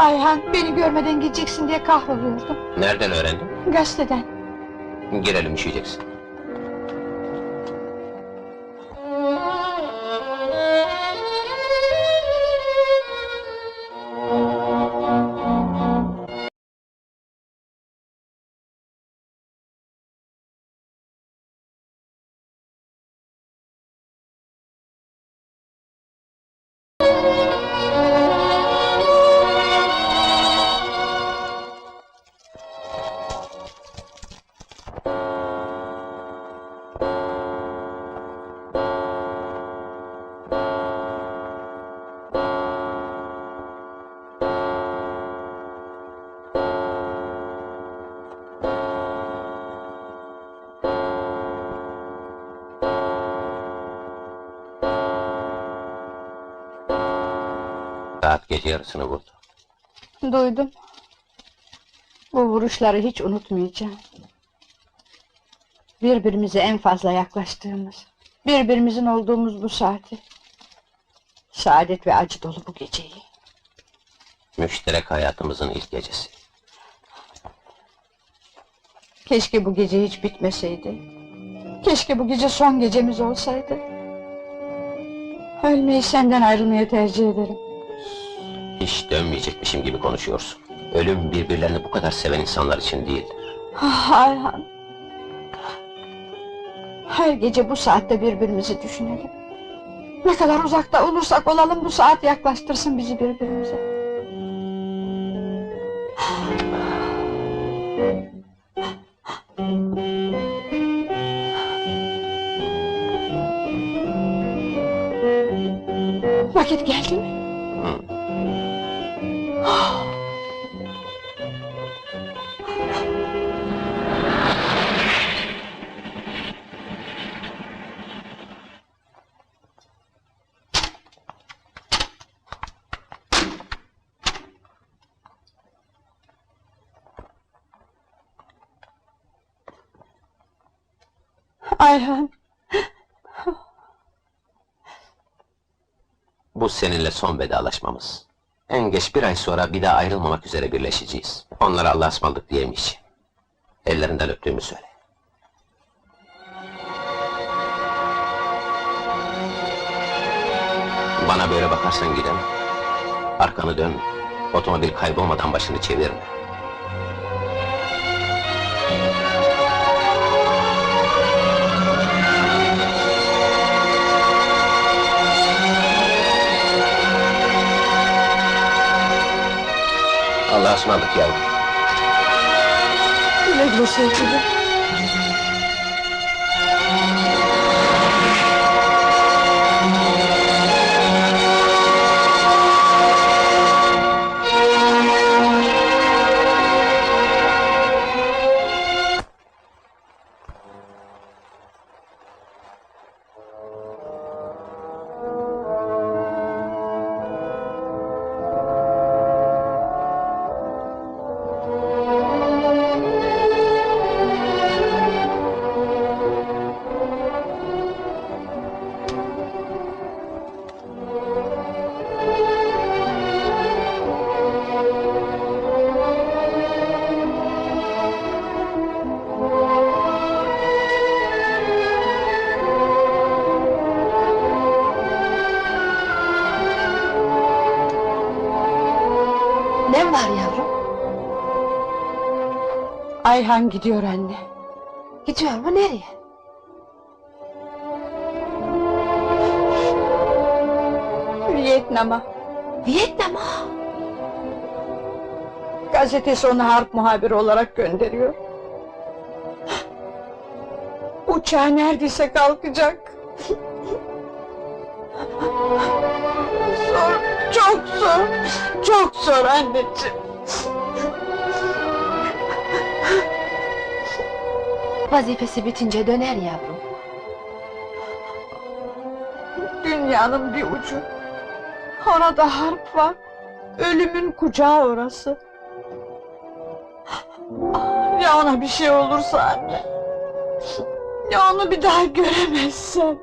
Ayhan beni görmeden gideceksin diye kahroluyordum. Nereden öğrendin? Gazeteden. Girelim üşüyeceksin. Saat gece yarısını vurdu. Duydum. Bu vuruşları hiç unutmayacağım. Birbirimize en fazla yaklaştığımız, birbirimizin olduğumuz bu saati. Saadet ve acı dolu bu geceyi. Müşterek hayatımızın ilk gecesi. Keşke bu gece hiç bitmeseydi. Keşke bu gece son gecemiz olsaydı. Ölmeyi senden ayrılmaya tercih ederim. Hiç dönmeyecekmişim gibi konuşuyorsun. Ölüm birbirlerini bu kadar seven insanlar için değildir. Ah Ayhan. Her gece bu saatte birbirimizi düşünelim. Ne kadar uzakta olursak olalım bu saat yaklaştırsın bizi birbirimize. Vakit geldi mi? Hı. Ayhan. Bu seninle son vedalaşmamız. En geç bir ay sonra bir daha ayrılmamak üzere birleşeceğiz. Onlara Allah'a ısmarladık diyemeyeceğim. Ellerinden öptüğümü söyle. Bana böyle bakarsan gidemem. Arkanı dön, otomobil kaybolmadan başını çevirme. Allah'a ısmarladık yavrum. Güle güle sevgilim. Var yavrum? Ayhan gidiyor anne. Gidiyor mu nereye? Vietnam'a. Vietnam'a. Gazetesi onu harp muhabiri olarak gönderiyor. Uçağı neredeyse kalkacak. Zor, çok zor anneciğim. Vazifesi bitince döner yavrum. Dünyanın bir ucu. Orada harp var. Ölümün kucağı orası. Ya ona bir şey olursa anne? Ya onu bir daha göremezsem?